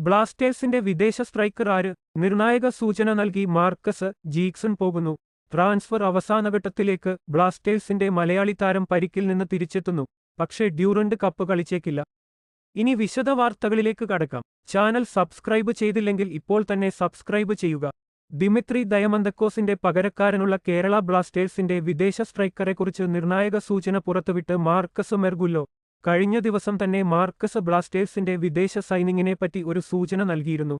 ബ്ലാസ്റ്റേഴ്സിന്റെ വിദേശ സ്ട്രൈക്കർ ആര് നിർണായക സൂചന നൽകി മാർക്കസ് ജീക്സൺ പോകുന്നു. ട്രാൻസ്ഫർ അവസാനഘട്ടത്തിലേക്ക് ബ്ലാസ്റ്റേഴ്സിന്റെ മലയാളി താരം പരിക്കിൽ നിന്ന് തിരിച്ചെത്തുന്നു. പക്ഷേ ഡ്യൂറന്റ് കപ്പ് കളിച്ചേക്കില്ല. ഇനി വിശദ വാർത്തകളിലേക്ക് കടക്കാം. ചാനൽ സബ്സ്ക്രൈബ് ചെയ്തില്ലെങ്കിൽ ഇപ്പോൾ തന്നെ സബ്സ്ക്രൈബ് ചെയ്യുക. ദിമിത്രി ദയമന്തക്കോസിന്റെ പകരക്കാരനുള്ള കേരള ബ്ലാസ്റ്റേഴ്സിന്റെ വിദേശ സ്ട്രൈക്കറെക്കുറിച്ച് നിർണായക സൂചന പുറത്തുവിട്ട് മാർക്കസ് മെർഗുല്ലോ. കഴിഞ്ഞ ദിവസം തന്നെ മാർക്കസ് ബ്ലാസ്റ്റേഴ്സിന്റെ വിദേശ സൈനിങ്ങിനെപ്പറ്റി ഒരു സൂചന നൽകിയിരുന്നു.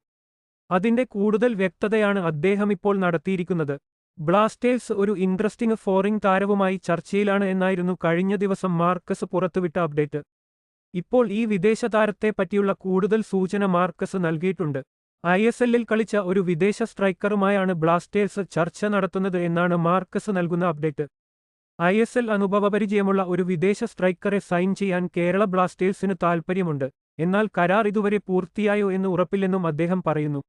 അതിന്റെ കൂടുതൽ വ്യക്തതയാണ് അദ്ദേഹം ഇപ്പോൾ നടത്തിയിരിക്കുന്നത്. ബ്ലാസ്റ്റേഴ്സ് ഒരു ഇൻട്രസ്റ്റിംഗ് ഫോറിംഗ് താരവുമായി ചർച്ചയിലാണ് എന്നായിരുന്നു കഴിഞ്ഞ ദിവസം മാർക്കസ് പുറത്തുവിട്ട അപ്ഡേറ്റ്. ഇപ്പോൾ ഈ വിദേശ താരത്തെ പറ്റിയുള്ള കൂടുതൽ സൂചന മാർക്കസ് നൽകിയിട്ടുണ്ട്. ഐ എസ് എല്ലിൽ കളിച്ച ഒരു വിദേശ സ്ട്രൈക്കറുമായാണ് ബ്ലാസ്റ്റേഴ്സ് ചർച്ച നടത്തുന്നത് എന്നാണ് മാർക്കസ് നൽകുന്ന അപ്ഡേറ്റ്. ഐ എസ് എൽ അനുഭവപരിചയമുള്ള ഒരു വിദേശ സ്ട്രൈക്കറെ സൈൻ ചെയ്യാൻ കേരള ബ്ലാസ്റ്റേഴ്സിന് താൽപ്പര്യമുണ്ട്. എന്നാൽ കരാർ ഇതുവരെ പൂർത്തിയായോ എന്ന് ഉറപ്പില്ലെന്നും അദ്ദേഹം പറയുന്നു.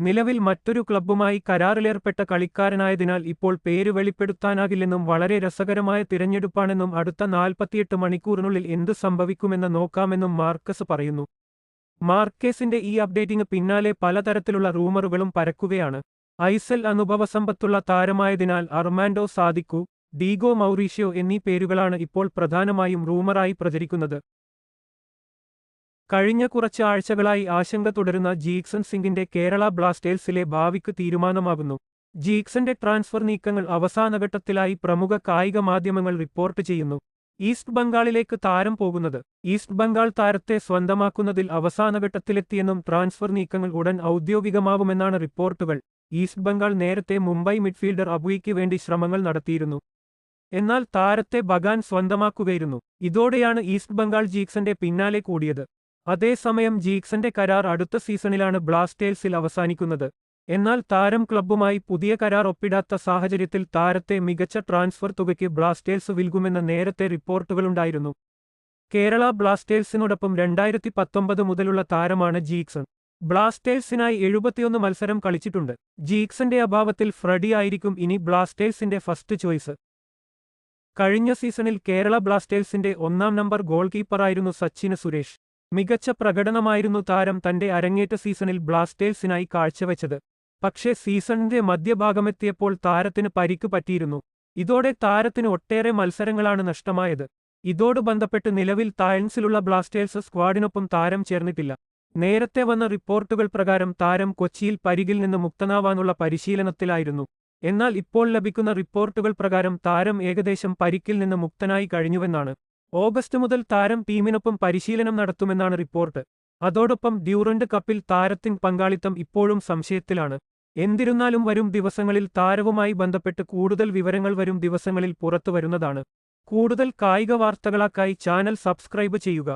നിലവിൽ മറ്റൊരു ക്ലബ്ബുമായി കരാറിലേർപ്പെട്ട കളിക്കാരനായതിനാൽ ഇപ്പോൾ പേര് വെളിപ്പെടുത്താനാകില്ലെന്നും വളരെ രസകരമായ തിരഞ്ഞെടുപ്പാണെന്നും അടുത്ത നാൽപ്പത്തിയെട്ട് മണിക്കൂറിനുള്ളിൽ എന്ത് സംഭവിക്കുമെന്ന് നോക്കാമെന്നും മാർക്കസ് പറയുന്നു. മാർക്കേസിന്റെ ഈ അപ്ഡേറ്റിംഗ് പിന്നാലെ പലതരത്തിലുള്ള റൂമറുകളും പരക്കുകയാണ്. ഐസൽ അനുഭവസമ്പത്തുള്ള താരമായതിനാൽ അർമാൻഡോ സാദിക്കു ഡീഗോ മൗറീഷ്യോ എന്നീ പേരുകളാണ് ഇപ്പോൾ പ്രധാനമായും റൂമറായി പ്രചരിക്കുന്നത്. കഴിഞ്ഞ കുറച്ച് ആഴ്ചകളായി ആശങ്ക തുടരുന്ന ജീക്സൺ സിംഗിന്റെ കേരള ബ്ലാസ്റ്റേഴ്സിലെ ഭാവിക്ക് തീരുമാനമാകുന്നു. ജീക്സന്റെ ട്രാൻസ്ഫർ നീക്കങ്ങൾ അവസാനഘട്ടത്തിലായി പ്രമുഖ കായിക മാധ്യമങ്ങൾ റിപ്പോർട്ട് ചെയ്യുന്നു. ഈസ്റ്റ് ബംഗാളിലേക്ക് താരം പോകുന്നത്. ഈസ്റ്റ് ബംഗാൾ താരത്തെ സ്വന്തമാക്കുന്നതിൽ അവസാനഘട്ടത്തിലെത്തിയെന്നും ട്രാൻസ്ഫർ നീക്കങ്ങൾ ഉടൻ ഔദ്യോഗികമാവുമെന്നാണ് റിപ്പോർട്ടുകൾ. ഈസ്റ്റ് ബംഗാൾ നേരത്തെ മുംബൈ മിഡ്ഫീൽഡർ അബുയിക്ക് വേണ്ടി ശ്രമങ്ങൾ നടത്തിയിരുന്നു. എന്നാൽ താരത്തെ ബഗാൻ സ്വന്തമാക്കുകയായിരുന്നു. ഇതോടെയാണ് ഈസ്റ്റ് ബംഗാൾ ജീക്സന്റെ പിന്നാലെ കൂടിയത്. അതേസമയം ജീക്സന്റെ കരാർ അടുത്ത സീസണിലാണ് ബ്ലാസ്റ്റേഴ്സിൽ അവസാനിക്കുന്നത്. എന്നാൽ താരം ക്ലബ്ബുമായി പുതിയ കരാർ ഒപ്പിടാത്ത സാഹചര്യത്തിൽ താരത്തെ മികച്ച ട്രാൻസ്ഫർ തുകയ്ക്ക് ബ്ലാസ്റ്റേഴ്സ് വിൽകുമെന്ന നേരത്തെ റിപ്പോർട്ടുകളുണ്ടായിരുന്നു. കേരള ബ്ലാസ്റ്റേഴ്സിനോടൊപ്പം രണ്ടായിരത്തി പത്തൊമ്പത് മുതലുള്ള താരമാണ് ജീക്സൺ. ബ്ലാസ്റ്റേഴ്സിനായി എഴുപത്തിയൊന്ന് മത്സരം കളിച്ചിട്ടുണ്ട്. ജീക്സന്റെ അഭാവത്തിൽ ഫ്രഡി ആയിരിക്കും ഇനി ബ്ലാസ്റ്റേഴ്സിന്റെ ഫസ്റ്റ് ചോയ്സ്. കഴിഞ്ഞ സീസണിൽ കേരള ബ്ലാസ്റ്റേഴ്സിന്റെ ഒന്നാം നമ്പർ ഗോൾ കീപ്പറായിരുന്നു സച്ചിന് സുരേഷ്. മികച്ച പ്രകടനമായിരുന്നു താരം തന്റെ അരങ്ങേറ്റ സീസണിൽ ബ്ലാസ്റ്റേഴ്സിനായി കാഴ്ചവെച്ചത്. പക്ഷേ സീസണിന്റെ മധ്യഭാഗമെത്തിയപ്പോൾ താരത്തിന് പരിക്ക് പറ്റിയിരുന്നു. ഇതോടെ താരത്തിന് ഒട്ടേറെ മത്സരങ്ങളാണ് നഷ്ടമായത്. ഇതോട് ബന്ധപ്പെട്ട് നിലവിൽ തായൻസിലുള്ള ബ്ലാസ്റ്റേഴ്സ് സ്ക്വാഡിനൊപ്പം താരം ചേർന്നിട്ടില്ല. നേരത്തെ വന്ന റിപ്പോർട്ടുകൾ പ്രകാരം താരം കൊച്ചിയിൽ പരികിൽ നിന്ന് മുക്തനാവാനുള്ള പരിശീലനത്തിലായിരുന്നു. എന്നാൽ ഇപ്പോൾ ലഭിക്കുന്ന റിപ്പോർട്ടുകൾ പ്രകാരം താരം ഏകദേശം പരിക്കിൽ നിന്ന് മുക്തനായി കഴിഞ്ഞുവെന്നാണ്. ഓഗസ്റ്റ് മുതൽ താരം ടീമിനൊപ്പം പരിശീലനം നടത്തുമെന്നാണ് റിപ്പോർട്ട്. അതോടൊപ്പം ഡ്യൂറന്റ് കപ്പിൽ താരത്തിൻ പങ്കാളിത്തം ഇപ്പോഴും സംശയത്തിലാണ്. എന്തിരുന്നാലും വരും ദിവസങ്ങളിൽ താരവുമായി ബന്ധപ്പെട്ട് കൂടുതൽ വിവരങ്ങൾ വരും ദിവസങ്ങളിൽ പുറത്തുവരുന്നതാണ്. കൂടുതൽ കായിക വാർത്തകളാക്കായി ചാനൽ സബ്സ്ക്രൈബ് ചെയ്യുക.